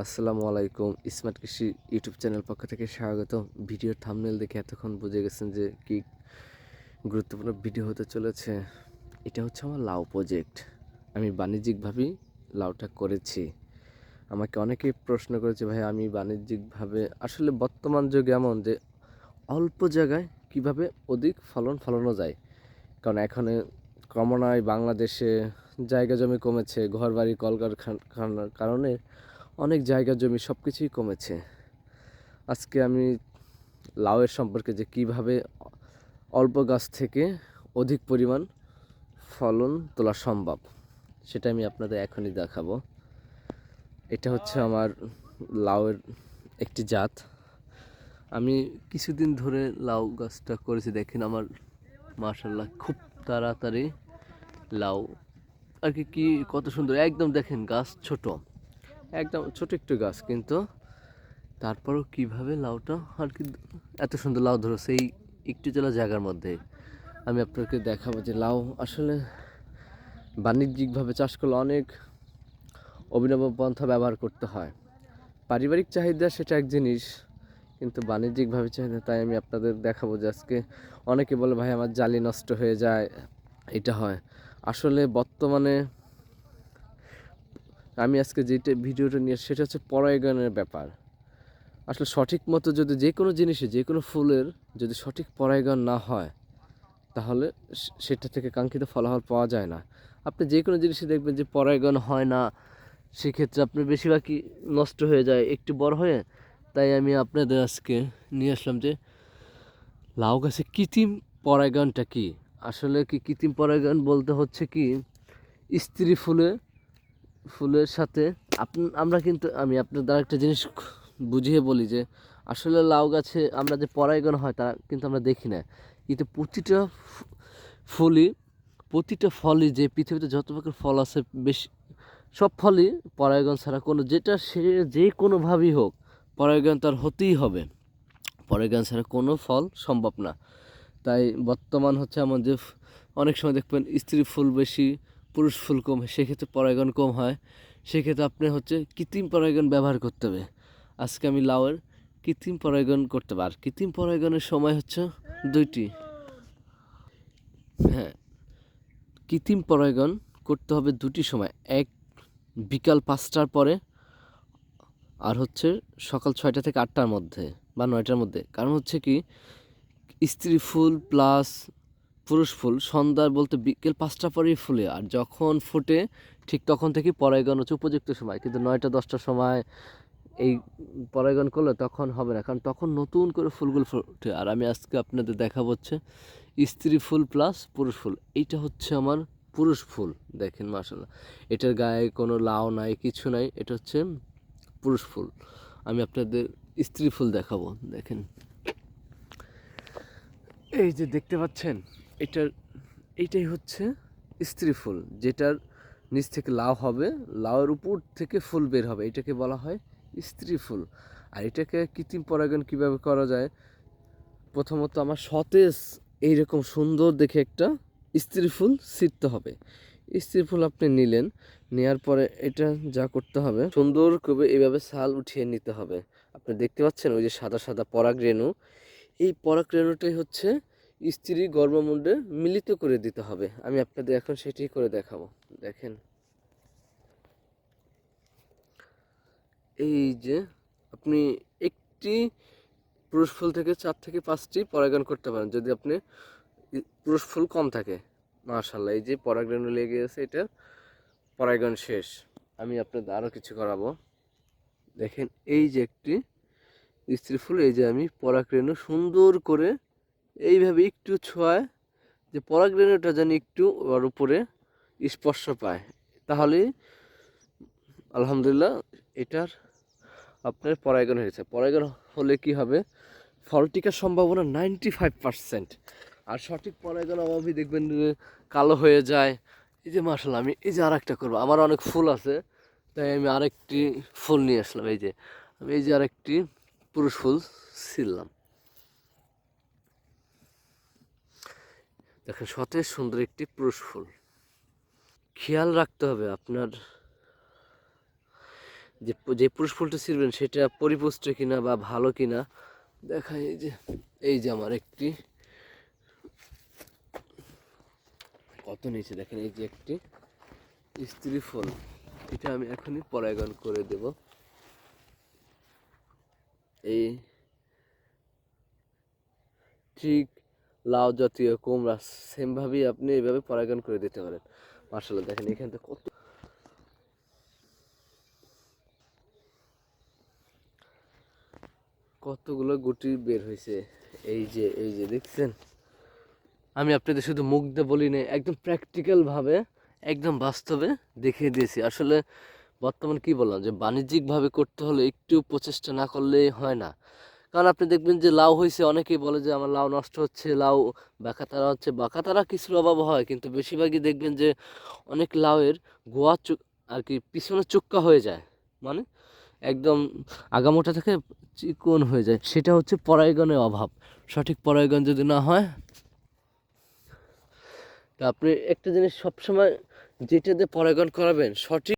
আসসালামু আলাইকুম। স্মার্ট কৃষি ইউটিউব চ্যানেল পক্ষ থেকে স্বাগত ভিডিওর থাম্বনেল দেখে এতক্ষণ বুঝে গেছেন যে কি গুরুত্বপূর্ণ ভিডিও হতে চলেছে। এটা হচ্ছে আমার লাউ প্রজেক্ট আমি বাণিজ্যিকভাবেই লাউটা করেছি। আমাকে অনেকেই প্রশ্ন করেছে, ভাই, আমি বাণিজ্যিকভাবে আসলে বর্তমান যুগ এমন যে অল্প জায়গায় কীভাবে অধিক ফলন ফলানো যায়? কারণ এখানে ক্রমণায় বাংলাদেশে জায়গা জমি কমেছে, ঘরবাড়ি কলকারখানার কারণে অনেক জায়গা জমি সব কিছুই কমেছে। আজকে আমি লাউয়ের সম্পর্কে যে কীভাবে অল্প গাছ থেকে অধিক পরিমাণ ফলন তোলা সম্ভব, সেটা আমি আপনাদের এখনই দেখাবো। এটা হচ্ছে আমার লাউয়ের একটি জাত। আমি কিছুদিন ধরে লাউ গাছটা করেছি, দেখেন আমার মার্শাল্লাহ খুব তাড়াতাড়ি লাউ, আর কি কত সুন্দর, একদম দেখেন গাছ ছোট। একদম ছোট একটু গাছ, কিন্তু তারপরও কীভাবে লাউটা আর কি এত সুন্দর লাউ ধরেছে এই একটু জেলা জায়গার মধ্যে। আমি আপনাকে দেখাবো যে লাউ আসলে বাণিজ্যিকভাবে চাষ করলে অনেক অভিনব পন্থা ব্যবহার করতে হয়। পারিবারিক চাহিদা সেটা এক জিনিস, কিন্তু বাণিজ্যিকভাবে চাহিদা তাই আমি আপনাদের দেখাবো যে আজকে অনেকে বলে, ভাই, আমার জালি নষ্ট হয়ে যায়। এটা হয়। আসলে বর্তমানে আমি আজকে যেটা ভিডিওটা নিয়ে সেটা হচ্ছে পরাগায়নের ব্যাপার। আসলে সঠিক মতো যদি যে কোনো জিনিসে, যে কোনো ফুলের যদি সঠিক পরাগায়ন না হয়, তাহলে সেটা থেকে কাঙ্ক্ষিত ফলাফল পাওয়া যায় না। আপনি যে কোনো জিনিসে দেখবেন যে পরাগায়ন হয় না, সেক্ষেত্রে আপনার বেশিরভাগই নষ্ট হয়ে যায়, একটু বড় হয়ে। তাই আমি আপনাদের আজকে নিয়ে আসলাম যে, লাউ গাছে কৃত্রিম পরাগায়নটা কী? আসলে কি কৃত্রিম পরাগায়ন বলতে হচ্ছে কি, স্ত্রী ফুলে ফুলের সাথে আমরা কিন্তু, আমি আপনার দ্বারা একটা জিনিস বুঝিয়ে বলি যে, আসলে লাউ গাছে আমরা যে পরাগায়ন হয় তা কিন্তু আমরা দেখি না। কিন্তু প্রতিটা ফুলই, প্রতিটা ফলই যে পৃথিবীতে যত প্রকার ফল আছে, বেশি সব ফলই পরাগায়ন ছাড়া কোনো, যেটা সে যে কোনোভাবেই হোক পরাগায়ন তার হতেই হবে। পরাগায়ন ছাড়া কোনো ফল সম্ভব না। তাই বর্তমান হচ্ছে যে, অনেক সময় দেখবেন স্ত্রী ফুল বেশি পুরুষ ফুল কম হয়, সেক্ষেত্রে পরাগায়ন কম হয়। সেক্ষেত্রে আপনি হচ্ছে কৃত্রিম পরাগায়ন ব্যবহার করতে হবে। আজকে আমি লাউয়ের কৃত্রিম পরাগন করতে পার। কৃত্রিম পরাগায়নের সময় হচ্ছে দুইটি। হ্যাঁ কৃত্রিম পরাগায়ন করতে হবে দুটি সময়। এক, বিকাল পাঁচটার পরে, আর হচ্ছে সকাল ছয়টা থেকে আটটার মধ্যে বা নয়টার মধ্যে। কারণ হচ্ছে কি, স্ত্রী ফুল প্লাস পুরুষ ফুল, সন্ধ্যার বলতে বিকেল পাঁচটা পরেই ফুলে। আর যখন ফুটে, ঠিক তখন থেকে পরাগায়ন হচ্ছে উপযুক্ত সময়। কিন্তু নয়টা, দশটার সময় এই পরাগায়ন করলে তখন হবে না। কারণ তখন নতুন করে ফুলগুলো ফুটে। আর আমি আজকে আপনাদের দেখাবো হচ্ছে স্ত্রী ফুল প্লাস পুরুষ ফুল। এইটা হচ্ছে আমার পুরুষ ফুল। দেখেন মাসাল্লাহ এটার গায়ে কোনো লাউ নাই, কিছু নাই। এটা হচ্ছে পুরুষ ফুল। আমি আপনাদের স্ত্রী ফুল দেখাবো। দেখেন। এই যে দেখতে পাচ্ছেন? এটার এইটাই হচ্ছে স্ত্রী ফুল, যেটার নিচ থেকে লাউ হবে, লাউয়ের উপর থেকে ফুল বের হবে। এটাকে বলা হয় স্ত্রী ফুল। আর এটাকে কৃত্রিম পরাগায়ন কীভাবে করা যায়? প্রথমত আমার সতেজ, এইরকম সুন্দর দেখে একটা স্ত্রী ফুল ছিটতে হবে। স্ত্রী ফুল আপনি নিলেন নেওয়ার পরে এটা যা করতে হবে, সুন্দর করে এইভাবে ছাল উঠিয়ে নিতে হবে। আপনি দেখতে পাচ্ছেন ওই যে সাদা সাদা পরাগ রেণু। এই পরাগ রেণুটাই হচ্ছে স্ত্রী গর্ভমুণ্ডে মিলিত করে দিতে হবে। আমি আপনাদের এখন সেটাই করে দেখাবো। দেখেন। এই যে আপনি একটি পুরুষ ফুল থেকে চার থেকে পাঁচটি পরাগায়ন করতে পারেন। যদি আপনি পুরুষ ফুল কম থাকে মাশাল্লাহ এই যে পরাগরেণু লেগে গেছে, এটা পরাগায়ন শেষ। আমি আপনাদের আরও কিছু করাবো। দেখেন, এই যে একটি স্ত্রী ফুল, এই যে আমি পরাগরেণু সুন্দর করে এইভাবে একটু ছোঁয়ায় যে পরাগরেণুটা যেন একটু ওর উপরে স্পর্শ পায়। তাহলে আলহামদুলিল্লাহ এটার আপনার পরাগায়ন হয়েছে। পরাগায়ন হলে কি হবে? ফল টিকার সম্ভাবনা নাইনটি ফাইভ পার্সেন্ট আর সঠিক পরাগায়ন অভাবে দেখবেন কালো হয়ে যায়। এই যে মার্শাল আমি এই যে আর একটা করব। আমার অনেক ফুল আছে, তাই আমি আরেকটি ফুল নিয়ে আসলাম। এই যে, আমি এই যে আরেকটি পুরুষ ফুল ছিললাম দেখেন, সতেজ সুন্দর একটি পুরুষ ফুল। খেয়াল রাখতে হবে আপনার যে যে পুরুষ ফুলটা ছিঁড়বেন সেটা পরিপুষ্ট কিনা বা ভালো কিনা। দেখা, এই যে এই যে আমার একটি। কত নিচে? দেখেন, এই যে একটি স্ত্রী ফুল। এটা আমি এখনই পরাগায়ন করে দেব। এই ঠিক লাউ জাতীয় কুমড়া সেমভাবেই আপনি এইভাবে পরাগায়ন করে দিতে পারেন। মার্শাল্লাহ দেখেন এখান থেকে কত কতগুলো গুটি বের হয়েছে। এই যে এই যে দেখছেন? আমি আপনাদের শুধু মুখ দিয়ে বলি না একদম প্র্যাকটিক্যাল ভাবে, একদম বাস্তবে দেখিয়ে দিয়েছি। আসলে বর্তমান কি বললাম, যে বাণিজ্যিকভাবে করতে হলে একটু প্রচেষ্টা না করলে হয় না। কারণ আপনি দেখবেন যে লাউ হয়েছে অনেকেই বলে যে আমার লাউ নষ্ট হচ্ছে, লাউ বাঁকাতারা হচ্ছে। বাঁকাতারা কিছুর অভাব হয়, কিন্তু বেশিরভাগই দেখবেন যে অনেক লাউয়ের গোয়া চুক আর কি পিছনে চুক্কা হয়ে যায়। মানে একদম আগামোটা থেকে চিকন হয়ে যায়। সেটা হচ্ছে পরাগনের অভাব। সঠিক পরাগন যদি না হয়, তা আপনি একটা জিনিস সবসময় যেটা দিয়ে পরাগন করাবেন, সঠিক